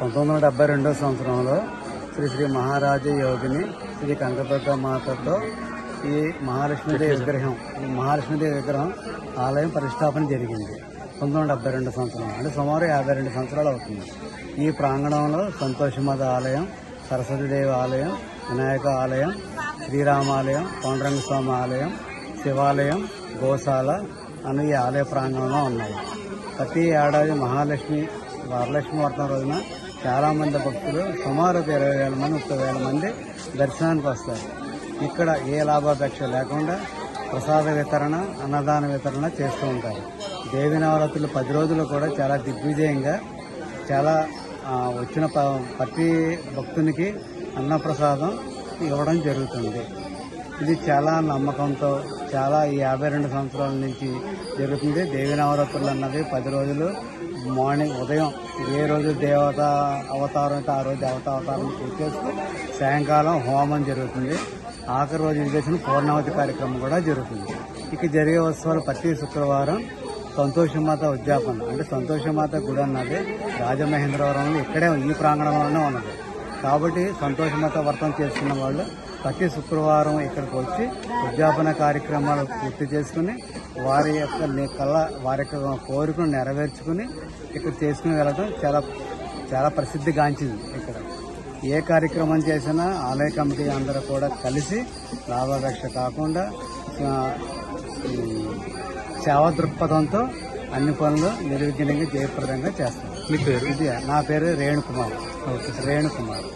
పంతొమ్మిది వందల డెబ్బై రెండో సంవత్సరంలో శ్రీ శ్రీ మహారాజ యోగిని శ్రీ కనకదుర్గ మాతతో ఈ మహాలక్ష్మీదేవి విగ్రహం ఈ మహాలక్ష్మీదేవి విగ్రహం ఆలయం ప్రతిష్టాపన జరిగింది. పంతొమ్మిది వందల డెబ్బై రెండు సంవత్సరం అంటే సుమారు యాభై రెండు సంవత్సరాలు అవుతుంది. ఈ ప్రాంగణంలో సంతోషమాత ఆలయం సరస్వతీదేవి ఆలయం వినాయక ఆలయం శ్రీరామాలయం పాండురంగ స్వామి ఆలయం శివాలయం గోశాల అని ఈ ఆలయ ప్రాంగణంలో ఉన్నాయి. ప్రతి ఏడాది మహాలక్ష్మి వరలక్ష్మి వర్తం రోజున చాలా మంది భక్తులు సుమారు ఒక ఇరవై వేల మంది ముప్పై వేల మంది దర్శనానికి వస్తారు. ఇక్కడ ఏ లాభాపేక్ష లేకుండా ప్రసాద వితరణ అన్నదాన వితరణ చేస్తూ ఉంటారు. దేవి నవరాత్రులు పది రోజులు కూడా చాలా దిగ్విజయంగా చాలా వచ్చిన ప- ప్రతి భక్తునికి అన్నప్రసాదం ఇవ్వడం జరుగుతుంది. ఇది చాలా నమ్మకంతో చాలా ఈ యాభై రెండు సంవత్సరాల నుంచి జరుగుతుంది. దేవి నవరాత్రులు అన్నది పది రోజులు మార్నింగ్ ఉదయం ఏ రోజు దేవత అవతారం అయితే ఆ రోజు దేవత అవతారం పూజ చేస్తూ సాయంకాలం హోమం జరుగుతుంది. ఆఖరి రోజు చేసిన పూర్ణావతి కార్యక్రమం కూడా జరుగుతుంది. ఇక జరిగే ఉత్సవాలు ప్రతి శుక్రవారం సంతోషమాత ఉద్యాపన అంటే సంతోషమాత గుడి అన్నది రాజమహేంద్రవరంలో ఇక్కడే ఈ ప్రాంగణంలోనే ఉన్నది. కాబట్టి సంతోషమాత వ్రతం చేసుకున్న వాళ్ళు ప్రతి శుక్రవారం ఇక్కడికి వచ్చి ఉద్యాపన కార్యక్రమాలు పూర్తి చేసుకుని వారి యొక్క ని- కళ వారి యొక్క కోరికను నెరవేర్చుకుని ఇక్కడ చేసుకుని వెళ్ళడం చాలా చాలా ప్రసిద్ధిగాంచింది ఇక్కడ. ఏ కార్యక్రమం చేసినా ఆలయ కమిటీ అందరూ కూడా కలిసి లాభాపేక్ష కాకుండా సేవా దృక్పథంతో అన్ని పనులు నిర్విఘ్నంగా జయప్రదంగా చేస్తాం మీ పేరు? ఇది నా పేరు రేణుకుమార్. రేణుకుమార్.